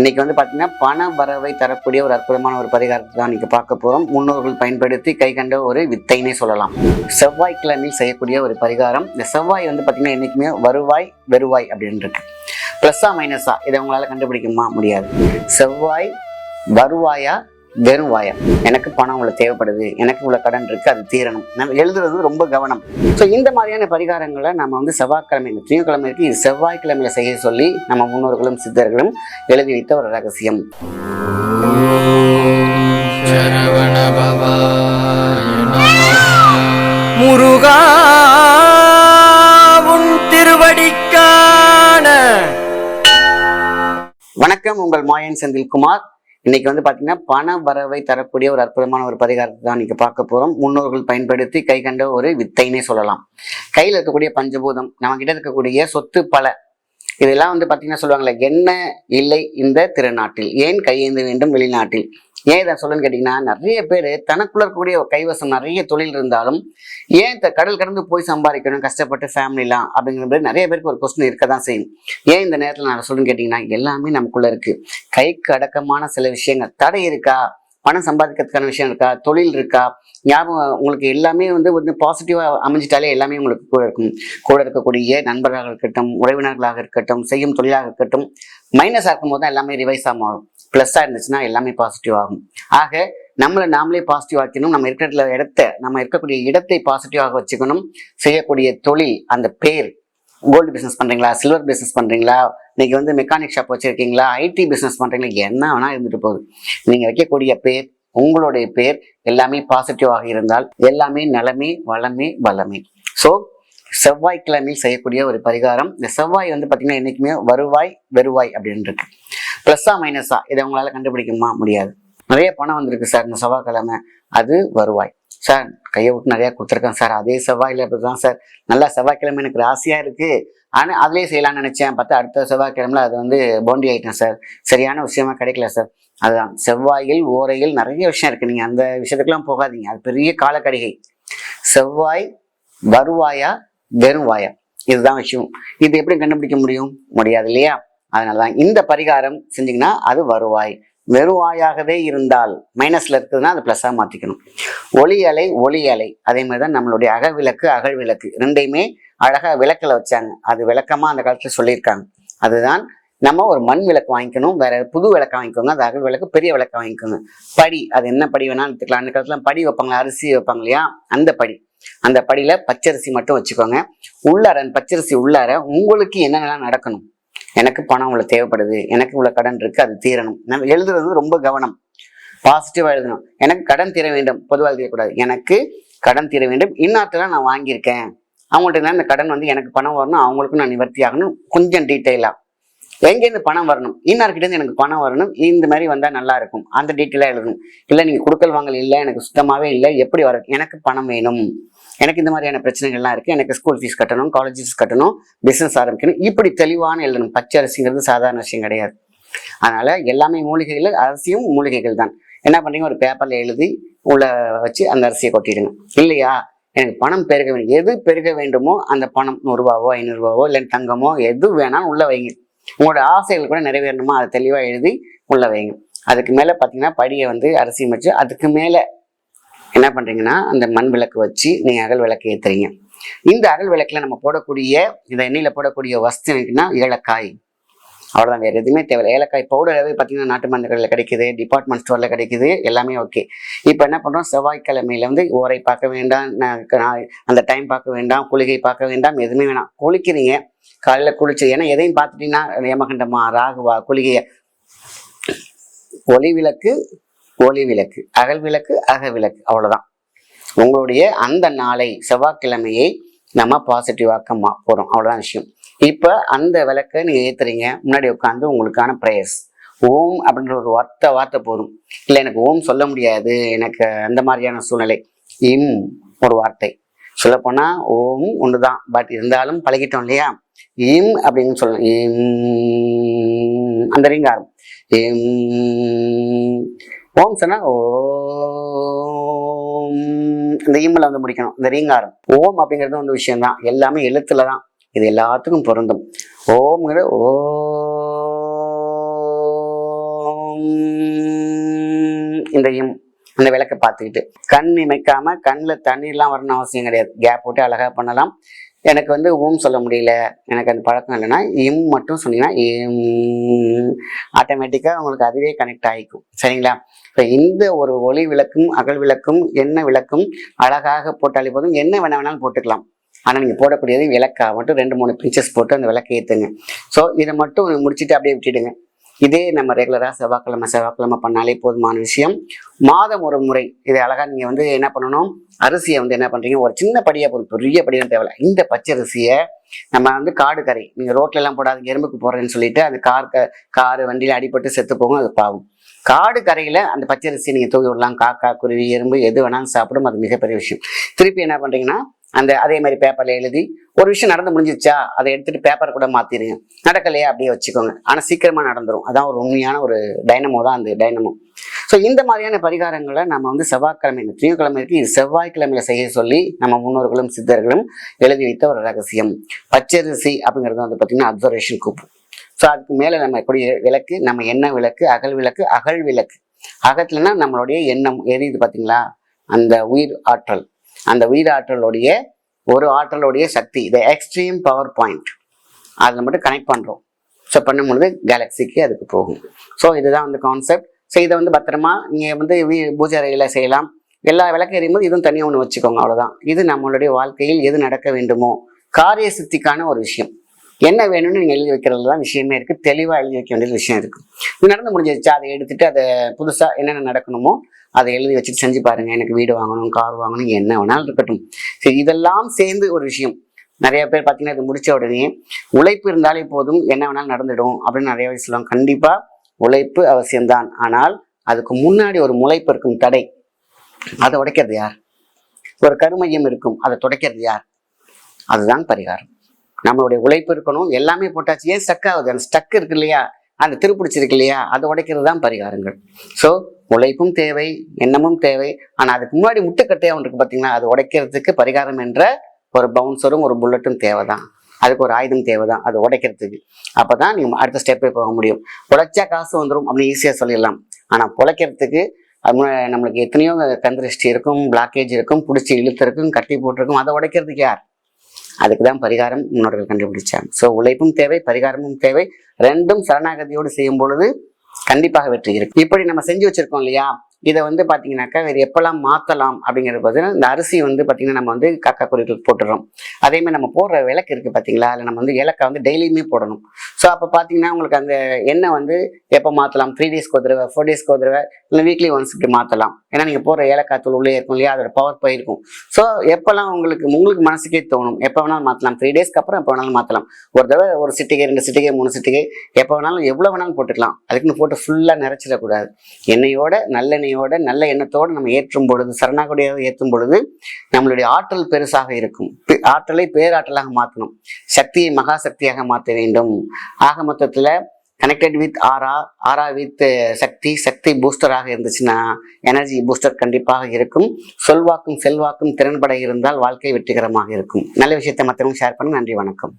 இன்னைக்கு வந்து பார்த்தீங்கன்னா பண வரவை தரக்கூடிய ஒரு அற்புதமான ஒரு பரிகாரத்தை தான் இன்னைக்கு பார்க்க போகிறோம் முன்னோர்கள் பயன்படுத்தி கை கண்ட ஒரு வித்தைனே சொல்லலாம். செவ்வாய்க்கிழமையில் செய்யக்கூடிய ஒரு பரிகாரம். இந்த செவ்வாய் வந்து பார்த்தீங்கன்னா என்றைக்குமே வருவாய் வெறுவாய் அப்படின்னு இருக்கு. ப்ளஸ்ஸா மைனஸா இதை உங்களால் கண்டுபிடிக்குமா முடியாது. செவ்வாய் வருவாயா வெறும் வாயா எனக்கு பணம் இவ்வளோ தேவைப்படுது. எனக்கு இவ்வளோ கடன் இருக்கு அது தீரணும். நம்ம எழுதுறது ரொம்ப கவனம். ஸோ இந்த மாதிரியான பரிகாரங்களை நம்ம வந்து செவ்வாய்க்கிழமை இந்த திங்கக்கிழமை இருக்கு. இது செவ்வாய்க்கிழமையில செய்ய சொல்லி நம்ம முன்னோர்களும் சித்தர்களும் எழுதி வைத்த ஒரு ரகசியம். முருகா உன் திருவடிக்கான. வணக்கம் உங்கள் மாயன் செந்தில்குமார். இன்னைக்கு வந்து பார்த்தீங்கன்னா பண வரவை தரக்கூடிய ஒரு அற்புதமான ஒரு பரிகாரத்தை தான் இன்னைக்கு பார்க்க போகிறோம் முன்னோர்கள் பயன்படுத்தி கை கண்ட ஒரு வித்தைன்னே சொல்லலாம். கையில் இருக்கக்கூடிய பஞ்சபூதம் நம்ம கிட்ட இருக்கக்கூடிய சொத்து பல இதெல்லாம் வந்து பார்த்தீங்கன்னா சொல்லுவாங்களே என்ன இல்லை இந்த திருநாட்டில்? ஏன் கையேந்து வேண்டும் வெளிநாட்டில்? ஏன் இதை சொல்லுன்னு கேட்டிங்கன்னா நிறைய பேர் தனக்குள்ள இருக்கக்கூடிய கைவசம் நிறைய தொழில் இருந்தாலும் ஏன் இந்த கடல் கடந்து போய் சம்பாதிக்கணும்? கஷ்டப்பட்டு ஃபேமிலிலாம் அப்படிங்கிறது நிறைய பேருக்கு ஒரு கொஸ்டின் இருக்க தான் செய்யும். ஏன் இந்த நேரத்தில் நான் சொல்லுன்னு கேட்டிங்கன்னா எல்லாமே நமக்குள்ளே இருக்குது கைக்கு அடக்கமான சில விஷயங்கள். தடை இருக்கா? பணம் சம்பாதிக்கிறதுக்கான விஷயம் இருக்கா? தொழில் இருக்கா? ஞாபகம் உங்களுக்கு எல்லாமே வந்து வந்து பாசிட்டிவாக அமைஞ்சிட்டாலே எல்லாமே உங்களுக்கு கூட இருக்கும். கூட இருக்கக்கூடிய நண்பர்களாக இருக்கட்டும் உறவினர்களாக இருக்கட்டும் செய்யும் தொழிலாக இருக்கட்டும் மைனஸாக இருக்கும் போது தான் எல்லாமே ரிவைஸ் ஆகும் ப்ளஸ்ஸாக இருந்துச்சுன்னா எல்லாமே பாசிட்டிவ் ஆகும். ஆக நம்மளை நாமளே பாசிட்டிவ் ஆக்கணும் நம்ம இருக்கிற இடத்த நம்ம இருக்கக்கூடிய இடத்தை பாசிட்டிவாக வச்சுக்கணும். செய்யக்கூடிய தொழில் அந்த பேர் கோல்டு பிஸ்னஸ் பண்ணுறீங்களா சில்வர் பிஸ்னஸ் பண்ணுறீங்களா இன்னைக்கு வந்து மெக்கானிக் ஷாப் வச்சுருக்கீங்களா? ஐடி பிஸ்னஸ் பண்ணுறீங்களா என்ன வேணால் இருந்துட்டு போகுது. நீங்கள் வைக்கக்கூடிய பேர் உங்களுடைய பேர் எல்லாமே பாசிட்டிவாக இருந்தால் எல்லாமே நலமே வளமே வளமே. ஸோ செவ்வாய்க்கிழமையில் செய்யக்கூடிய ஒரு பரிகாரம். இந்த செவ்வாய் வந்து பார்த்தீங்கன்னா என்றைக்குமே வருவாய் வெறுவாய் அப்படின்னு இருக்கு. ப்ளஸ்ஸா மைனஸா இதை உங்களால் கண்டுபிடிக்குமா முடியாது. நிறைய பணம் வந்திருக்கு சார் இந்த செவ்வாய்க்கிழமை அது வருவாய். சார் கையை விட்டு நிறையா கொடுத்துருக்கேன் சார் அதே செவ்வாயில் அப்படி தான் சார் நல்லா செவ்வாய்க்கிழமை எனக்கு ராசியாக இருக்குது ஆனால் அதுலேயே செய்யலாம்னு நினச்சேன். பார்த்தா அடுத்த செவ்வாய்க்கிழமை அது வந்து போண்டி ஆயிட்டேன் சார் சரியான விஷயமா கிடைக்கல சார் அதுதான். செவ்வாயில் ஓரையில் நிறைய விஷயம் இருக்குது நீங்கள் அந்த விஷயத்துக்குலாம் போகாதீங்க. அது பெரிய காலக்கடிகை. செவ்வாய் வருவாயா வெறும் வாயா இதுதான் விஷயம். இது எப்படி கண்டுபிடிக்க முடியும்? முடியாது இல்லையா? அதனால தான் இந்த பரிகாரம் செஞ்சீங்கன்னா அது வருவாய். வெறுவாயாகவே இருந்தால் மைனஸ்ல இருக்குதுன்னா அது ப்ளஸ்ஸாக மாற்றிக்கணும் ஒளி அலை ஒளி அலை. அதே மாதிரி தான் நம்மளுடைய அகவிளக்கு அகழ்விளக்கு விளக்கு. ரெண்டையுமே அழகாக விளக்கில் வச்சாங்க. அது விளக்கமாக அந்த காலத்தில் சொல்லியிருக்காங்க. அதுதான் நம்ம ஒரு மண் விளக்கு வாங்கிக்கணும் வேற புது விளக்கு வாங்கிக்கோங்க அது அகல் விளக்கு பெரிய விளக்கு வாங்கிக்கோங்க. படி அது என்ன படி வேணாலும் எடுத்துக்கலாம். அந்த காலத்துல படி வைப்பாங்க அரிசி வைப்பாங்க இல்லையா? அந்த படி. அந்த படியில பச்சரிசி மட்டும் வச்சுக்கோங்க. உள்ளார பச்சரிசி உள்ளார உங்களுக்கு என்னென்னலாம் நடக்கணும்? எனக்கு பணம் உங்களுக்கு தேவைப்படுது. எனக்கு இவ்வளோ கடன் இருக்கு அது தீரணும். நம்ம எழுதுறது வந்து ரொம்ப கவனம். பாசிட்டிவாக எழுதணும். எனக்கு கடன் தீர வேண்டும் பொதுவாக எழுதக்கூடாது. எனக்கு கடன் தீர வேண்டும். இன்னாட்டெல்லாம் நான் வாங்கியிருக்கேன். அவங்கள்ட்ட இந்த கடன் வந்து எனக்கு பணம் வரணும் அவங்களுக்கும் நான் நிவர்த்தி ஆகணும். கொஞ்சம் டீட்டெயிலாக எங்கேருந்து பணம் வரணும்? இன்னார்கிட்டேருந்து எனக்கு பணம் வரணும்? இந்த மாதிரி வந்தால் நல்லா இருக்கும். அந்த டீட்டெயிலாக எழுதணும். இல்லை நீங்கள் கொடுக்கல் வாங்கல் இல்லை எனக்கு சுத்தமாகவே இல்லை எப்படி வர எனக்கு பணம் வேணும். எனக்கு இந்த மாதிரியான பிரச்சனைகள்லாம் இருக்குது எனக்கு ஸ்கூல் ஃபீஸ் கட்டணும் காலேஜ் ஃபீஸ் கட்டணும் பிஸ்னஸ் ஆரம்பிக்கணும். இப்படி தெளிவான எழுதணும். பச்சை அரிசிங்கிறது சாதாரண விஷயம் கிடையாது. அதனால் எல்லாமே மூலிகைகள் அரிசியும் மூலிகைகள் தான். என்ன பண்ணுறீங்க ஒரு பேப்பரில் எழுதி உள்ள வச்சு அந்த அரிசியை கொட்டிடுங்க. இல்லையா? எனக்கு பணம் பெருக வேண்டும். எது பெருக வேண்டுமோ அந்த பணம் நூறுரூவாவோ ஐநூறுரூவாவோ இல்லை தங்கமோ எது வேணாலும் உள்ள வைங்க. உங்களோட ஆசைகள் கூட நிறைவேறணுமோ? அதை தெளிவாக எழுதி உள்ள வைங்க. அதுக்கு மேலே பார்த்தீங்கன்னா படியை வந்து அரிசி வச்சு அதுக்கு மேலே என்ன பண்ணுறீங்கன்னா அந்த மண் விளக்கு வச்சு நீங்கள் அகல் விளக்கு ஏற்றுறீங்க இந்த அகல் விளக்கில் நம்ம போடக்கூடிய இந்த எண்ணெயில் போடக்கூடிய வஸ்து என்னன்னா ஏலக்காய். அவ்வளோதான் வேறு எதுவுமே தேவையில்லை. ஏலக்காய் பவுடராகவே பார்த்தீங்கன்னா நாட்டு மருந்துகளில் கிடைக்குது டிபார்ட்மெண்ட் ஸ்டோரில் கிடைக்குது எல்லாமே ஓகே இப்போ என்ன பண்ணுறோம் செவ்வாய்க்கிழமையில வந்து ஓரை பார்க்க வேண்டாம் நான் அந்த டைம் பார்க்க வேண்டாம் குளிகை பார்க்க வேண்டாம் எதுவுமே வேணாம். குளிக்கிறீங்க காலையில் குளிச்சு ஏன்னா எதையும் பார்த்துட்டீங்கன்னா யமகண்டமா ராகுவா குளிகையை. ஒளி விளக்கு ஒளி விளக்கு அகல் விளக்கு அக விளக்கு அவ்வளோதான் உங்களுடைய அந்த நாளை செவ்வாய்க்கிழமையை நம்ம பாசிட்டிவாக்க போகிறோம் அவ்வளோதான் விஷயம். இப்போ அந்த விளக்கை நீங்கள் ஏற்றுறீங்க முன்னாடி உட்காந்து உங்களுக்கான ப்ரேயர்ஸ் ஓம் அப்படின்ற ஒரு வார்த்தை வார்த்தை போதும். இல்லை எனக்கு ஓம் சொல்ல முடியாது. எனக்கு அந்த மாதிரியான சூழ்நிலை. இம் ஒரு வார்த்தை. சொல்லப்போனால் ஓம் ஒன்று தான் பட் இருந்தாலும் பழகிட்டோம் இல்லையா? இம் அப்படின்னு சொல்லணும். இம் அந்த ரீங்காரம். இம் ஓம் சொன்னா ஓம். இந்த இம்மில் வந்து முடிக்கணும். இந்த ரீங்காரம். ஓம் அப்படிங்கிறது வந்து விஷயம் தான் எல்லாமே எழுத்துல தான். இது எல்லாத்துக்கும் பொருந்தும். ஓம்ங்கிற ஓம் இந்த இம் அந்த விளக்கை பார்த்துக்கிட்டு. கண் இமைக்காம கண்ணில் தண்ணீர்லாம் வரணும்னு அவசியம் கிடையாது. கேப் போட்டு அழகாக பண்ணலாம். எனக்கு வந்து ஓம் சொல்ல முடியல. எனக்கு அந்த பழக்கம் இல்லைன்னா இம் மட்டும் சொன்னீங்கன்னா இம். ஆட்டோமேட்டிக்காக உங்களுக்கு அதுவே கனெக்ட் ஆகிக்கும். சரிங்களா? இப்போ இந்த ஒரு ஒளி விளக்கும் அகல் விளக்கும் எண்ணெய் விளக்கும் அழகாக போட்டாலே போதும் என்ன வேணா வேணாலும் போட்டுக்கலாம். ஆனால் நீங்கள் போடக்கூடியது விளக்கா? மட்டும் ரெண்டு மூணு பிஞ்சஸ் போட்டு அந்த விளக்கை ஏற்றுங்க ஸோ இதை மட்டும் முடிச்சுட்டு அப்படியே விட்டுடுங்க. இதே நம்ம ரெகுலராக செவ்வாய்க்கிழமை செவ்வாய்க்கிழமை பண்ணாலே போதுமான விஷயம். மாதம் ஒரு முறை இதை அழகாக நீங்கள் வந்து என்ன பண்ணணும்? அரிசியை வந்து என்ன பண்ணுறீங்க ஒரு சின்ன படியாக போதும். பெரிய படியாக தேவையில்ல. இந்த பச்சை அரிசியை நம்ம வந்து காடு கரை நீங்கள் ரோட்ல எல்லாம் போடாது எறும்புக்கு போடுறேன்னு சொல்லிட்டு அந்த கார் க காரு வண்டியில் அடிபட்டு செத்து போகும் அது பாவம். காடு கரையில் அந்த பச்சை அரிசியை நீங்கள் தூவி விடலாம். காக்கா குருவி எறும்பு எது வேணாலும் சாப்பிடும் அது மிகப்பெரிய விஷயம். திருப்பி என்ன பண்ணுறீங்கன்னா அந்த அதே மாதிரி பேப்பரில் எழுதி ஒரு விஷயம் நடந்து முடிஞ்சிருச்சா அதை எடுத்துகிட்டு பேப்பர் கூட மாற்றிடுங்க நடக்கலையா அப்படியே வச்சுக்கோங்க. ஆனால் சீக்கிரமாக நடந்துடும் அதான் ஒரு உண்மையான ஒரு டைனமோ தான் அந்த டைனமோ ஸோ இந்த மாதிரியான பரிகாரங்களை நம்ம வந்து செவ்வாய்க்கிழமை இந்த திங்கக்கிழமை இருக்கு. இது செவ்வாய்க்கிழமையில செய்ய சொல்லி நம்ம முன்னோர்களும் சித்தர்களும் எழுதி வைத்த ஒரு ரகசியம். பச்சரிசி அப்படிங்கிறது வந்து பார்த்தீங்கன்னா அப்சர்வேஷன் கூப்பு. ஸோ அதுக்கு மேலே நம்ம கூடிய விளக்கு நம்ம எண்ணெய் விளக்கு அகல் விளக்கு அகல் விளக்கு. அகத்துலனா நம்மளுடைய எண்ணம் எரியுது பார்த்தீங்களா அந்த உயிர் ஆற்றல். அந்த உயிர் ஆற்றலுடைய ஒரு ஆற்றலுடைய சக்தி இது எக்ஸ்ட்ரீம் பவர் பாயிண்ட் அதில் மட்டும் கனெக்ட் பண்ணுறோம் ஸோ பண்ணும்பொழுது கேலக்ஸிக்கு அதுக்கு போகும். ஸோ இதுதான் வந்து கான்செப்ட் ஸோ இதை வந்து பத்திரமா நீங்கள் வந்து வீ- பூஜை அறையில் செய்யலாம். எல்லா விளக்கு எரியும் போது இதுவும் தனியாக ஒன்று வச்சுக்கோங்க அவ்வளோதான் இது நம்மளுடைய வாழ்க்கையில் எது நடக்க வேண்டுமோ காரிய சித்திக்கான ஒரு விஷயம். என்ன வேணும்னு நீங்கள் எழுதி வைக்கிறதுல தான் விஷயமே இருக்குது தெளிவாக எழுதி வைக்க வேண்டிய விஷயம் இருக்குது இது நடந்து முடிஞ்சிருச்சு. அதை எடுத்துகிட்டு அதை புதுசாக என்னென்ன நடக்கணுமோ அதை எழுதி வச்சுட்டு செஞ்சு பாருங்க. எனக்கு வீடு வாங்கணும் கார் வாங்கணும் என்ன வேணாலும் இருக்கட்டும். சரி இதெல்லாம் சேர்ந்து ஒரு விஷயம். நிறைய பேர் பார்த்தீங்கன்னா இது முடிச்ச உடனே உழைப்பு இருந்தாலே போதும் என்ன வேணாலும் நடந்துடும் அப்படின்னு நிறைய பேர் சொல்லுவாங்க. கண்டிப்பா உழைப்பு அவசியம்தான். ஆனால் அதுக்கு முன்னாடி ஒரு முளைப்பு இருக்கும் தடை. அதை உடைக்கிறது யார்? ஒரு கருமையம் இருக்கும் அதை துடைக்கிறது யார்? அதுதான் பரிகாரம். நம்மளுடைய உழைப்பு இருக்கணும். எல்லாமே போட்டாச்சு. ஏன் ஸ்டக் ஆகுது? அந்த ஸ்டக் இருக்கு இல்லையா? அந்த திருப்பிடிச்சு இருக்கு இல்லையா? அதை உடைக்கிறது தான் பரிகாரங்கள். ஸோ உழைப்பும் தேவை எண்ணமும் தேவை. ஆனால் அதுக்கு முன்னாடி முட்டுக்கட்டையாக ஒன்று இருக்கு பார்த்தீங்கன்னா அது உடைக்கிறதுக்கு பரிகாரம் என்ற ஒரு பவுன்சரும் ஒரு புல்லட்டும் தேவை தான் அதுக்கு ஒரு ஆயுதம் தேவை தான் அது உடைக்கிறதுக்கு. அப்போ தான் நீங்கள் அடுத்த ஸ்டெப்பே போக முடியும். உழைச்சா காசு வந்துடும் அப்படின்னு ஈஸியாக சொல்லிடலாம். ஆனால் பிழைக்கிறதுக்கு அது நம்மளுக்கு எத்தனையோ கந்திருஷ்டி இருக்கும் பிளாக்கேஜ் இருக்கும் பிடிச்சி இழுத்து இருக்கும் கட்டி போட்டிருக்கும் அதை உடைக்கிறதுக்கு யார்? அதுக்கு தான் பரிகாரம் முன்னோர்கள் கண்டுபிடிச்சாங்க. ஸோ உழைப்பும் தேவை பரிகாரமும் தேவை. ரெண்டும் சரணாகதியோடு செய்யும் பொழுது கண்டிப்பாக வெற்றி இருக்கு இப்படி நம்ம செஞ்சு வச்சிருக்கோம் இல்லையா? இதை வந்து பார்த்தீங்கன்னாக்கா வேறு எப்போல்லாம் மாற்றலாம் அப்படிங்கிறது பார்த்தீங்கன்னா இந்த அரிசி வந்து பார்த்திங்கன்னா நம்ம வந்து காக்கா குறிகளுக்கு போட்டுடுறோம் அதே மாதிரி நம்ம போடுற விளக்கு இருக்குது பார்த்தீங்களா அதில் நம்ம வந்து ஏலக்காய் வந்து டெய்லியுமே போடணும். ஸோ அப்போ பார்த்தீங்கன்னா உங்களுக்கு அந்த எண்ணெய் வந்து எப்போ மாற்றலாம் த்ரீ டேஸ்க்கு ஒரு தடவை ஃபோர் டேஸ்க்கு ஒரு தடவை இல்லை வீக்லி ஒன்ஸ் இப்படி மாற்றலாம் ஏன்னா நீங்கள் போடுற ஏலக்காய் தூள் உள்ளே இருக்கும் இல்லையா அதோட பவர் போயிருக்கும் ஸோ எப்போல்லாம் உங்களுக்கு உங்களுக்கு மனசுக்கே தோணும் எப்போ வேணாலும் மாற்றலாம் த்ரீ டேஸ்க்கு அப்புறம் எப்போ வேணாலும் மாற்றலாம் ஒரு தடவை ஒரு சிட்டிகை ரெண்டு சிட்டிகை மூணு சிட்டிகை எப்போ வேணாலும் எவ்வளோ வேணாலும் போட்டுக்கலாம். அதுக்குன்னு போட்டு ஃபுல்லாக நிறைச்சிடக்கூடாது. எண்ணெயோட நல்லெண்ணெயோட நல்ல எண்ணத்தோடு நம்ம ஏற்றும் பொழுது சரணாகுடியாக ஏற்றும் பொழுது நம்மளுடைய ஆற்றல் பெருசாக இருக்கும். பே- ஆற்றலை பேராற்றலாக மாற்றணும். சக்தியை மகா சக்தியாக மாற்ற வேண்டும். ஆக மொத்தத்தில் connected with aura aura with Shakti Shakti பூஸ்டராக இருந்துச்சுன்னா எனர்ஜி பூஸ்டர் கண்டிப்பாக இருக்கும். சொல்வாக்கும் செல்வாக்கும் திறன்பட இருந்தால் வாழ்க்கை வெற்றிகரமாக இருக்கும். நல்ல விஷயத்தை மற்றவங்க ஷேர் பண்ணுங்க. நன்றி வணக்கம்.